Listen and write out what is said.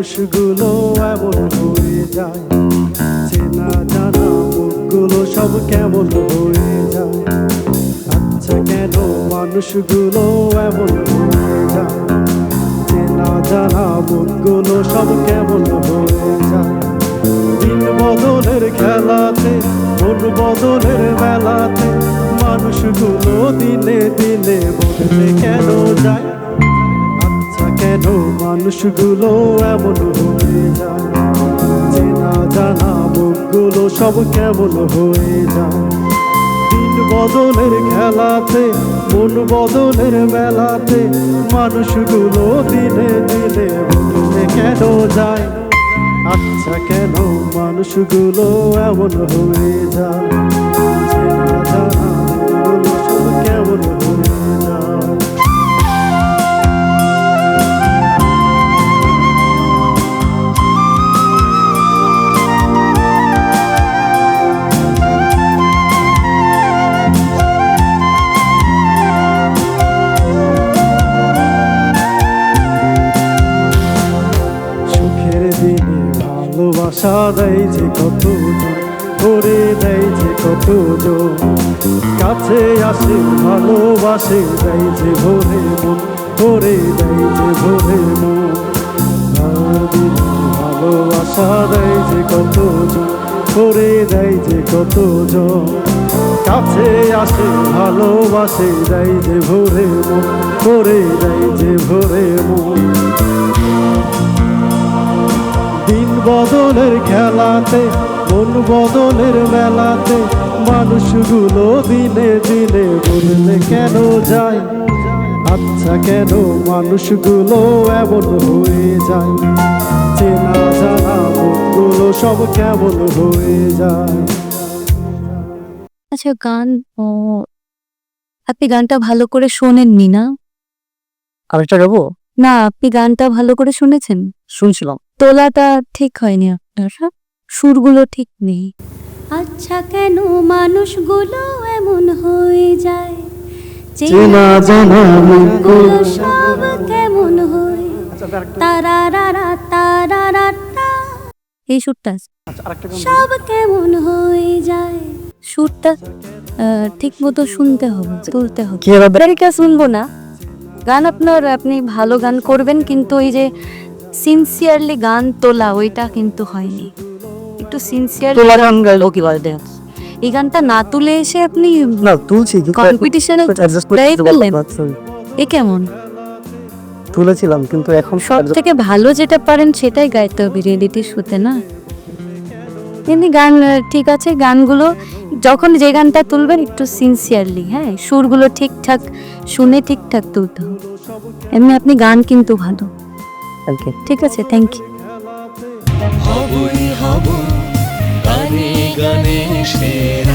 মানুষগুলো এমন হয়ে যায়। চেনা জানা মুখগুলো সব কেমন হয়ে যায়। আচ্ছা কেন মানুষগুলো এমন হয়ে যায়? চেনা জানা মুখগুলো সব কেমন হয়ে যায়? দিন বদলের খেলাতে, মন বদলের মেলাতে, মানুষগুলো দিনে দিনে বদলে মানুষগুলো এমন হয়ে যায়। চেনা, জানা মুখগুলো সব কেমন হয়ে যায়। দিন বদলের খেলাতে, মন বদলের মেলাতে, মানুষগুলো দিনে দিনে বদলে কেন যায়? আচ্ছা কেন মানুষগুলো এমন হয়ে যায়? ভালোবাসা দেয় যে কত করে দেয় যে কত কাছে আসে, ভালোবাসে দেয় যে ভোরে মন করে দেয় যে ভোরে মন। ভালোবাসা দেয় যে কত করে দেয় যে কত কাছে আসে, ভালোবাসে দেয় যে ভোরে মন করে দেয় যে ভোরে মন। বদলের খেলাতে মন বদলের মেলাতে মানুষগুলো দিনে দিনে বদলে কেন যায়? আচ্ছা কেন মানুষগুলো এমন হয়ে যায়? চেনা জানা মুখগুলো সব কেমন হয়ে যায়? আচ্ছা গান ও আপনি গানটা ভালো করে শোনেননি না? আরেকটা গাবো? না আপনি গানটা ভালো করে শুনেছেন? শুনছিলাম। তোলাটা ঠিক হয়নি আপনার হ্যাঁ? সুরগুলো ঠিক নেই। আচ্ছা কেন মানুষগুলো এমন হয়ে যায়? চেনা জানা মুখগুলো সব কেমন হয়? তারারারা তারারাটা এই সুরটা? সব কেমন হয়ে যায়? সুরটা ঠিক মতো শুনতে হবে তুলতে হবে। কি হবে শুনব না। গান আপনার আপনি ভালো গান করবেন কিন্তু ওই যে সিনসিয়ারলি গান তোলা ওইটা কিন্তু হয়নি। একটু সিনসিয়ার তোলা গান গাইলো কি বাজে এই গানটা না তুলে এসে আপনি না তুলছি কম্পিটিশনে। এ কেমন? তুলেছিলাম কিন্তু এখন সব থেকে ভালো যেটা পারেন সেটাই গাইতে হবে রিয়েলিটি শুতে না? এমনি গান ঠিক আছে গানগুলো যখন যে গানটা তুলবেন একটু সিনসিয়ারলি হ্যাঁ? সুরগুলো ঠিকঠাক শুনে ঠিকঠাক তুলতে হবে। এমনি আপনি গান কিন্তু ভালো। You. ঠিক আছে থ্যাংক ইউ হবই হব গানে গানে সেরা